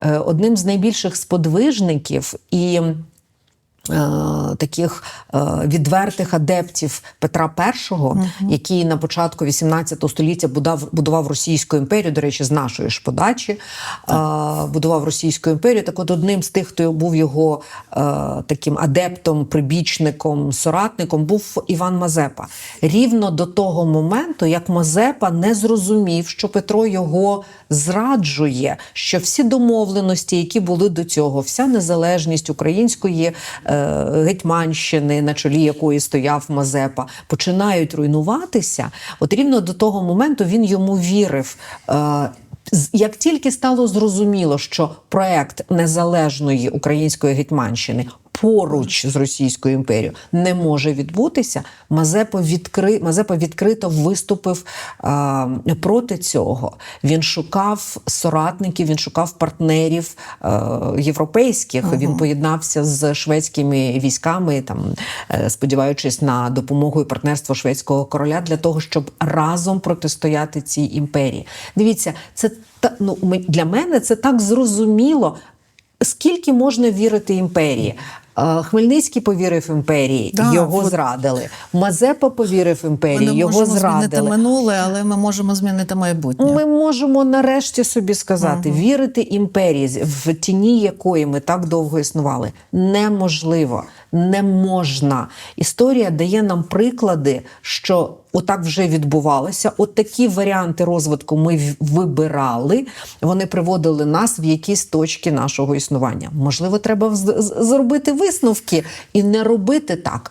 Е, Одним з найбільших сподвижників і таких е, відвертих адептів Петра І, який на початку 18 століття будував, будував Російську імперію, до речі, з нашої ж подачі, е, будував Російську імперію. Так от одним з тих, хто був його е, таким адептом, прибічником, соратником, був Іван Мазепа. Рівно до того моменту, як Мазепа не зрозумів, що Петро його зраджує, що всі домовленості, які були до цього, вся незалежність української е, гетьманщини, на чолі якої стояв Мазепа, починають руйнуватися. От рівно до того моменту він йому вірив. Е, як тільки стало зрозуміло, що проект незалежної української гетьманщини поруч з Російською імперією не може відбутися, Мазепа, відкри... Мазепа відкрито виступив а, проти цього. Він шукав соратників, він шукав партнерів а, європейських. Він поєднався з шведськими військами, там е, сподіваючись на допомогу і партнерство шведського короля для того, щоб разом протистояти цій імперії. Дивіться, це та ну для мене це так зрозуміло. Скільки можна вірити імперії? Хмельницький повірив імперії, Да, його от- зрадили. Мазепа повірив Ми імперії, не його можемо змінити зрадили. минуле, але ми можемо змінити майбутнє. Ми можемо нарешті собі сказати, вірити імперії, в тіні якої ми так довго існували, неможливо, не можна. Історія дає нам приклади, що отак вже відбувалося. От такі варіанти розвитку ми вибирали. Вони приводили нас в якісь точки нашого існування. Можливо, треба зробити висновки і не робити так.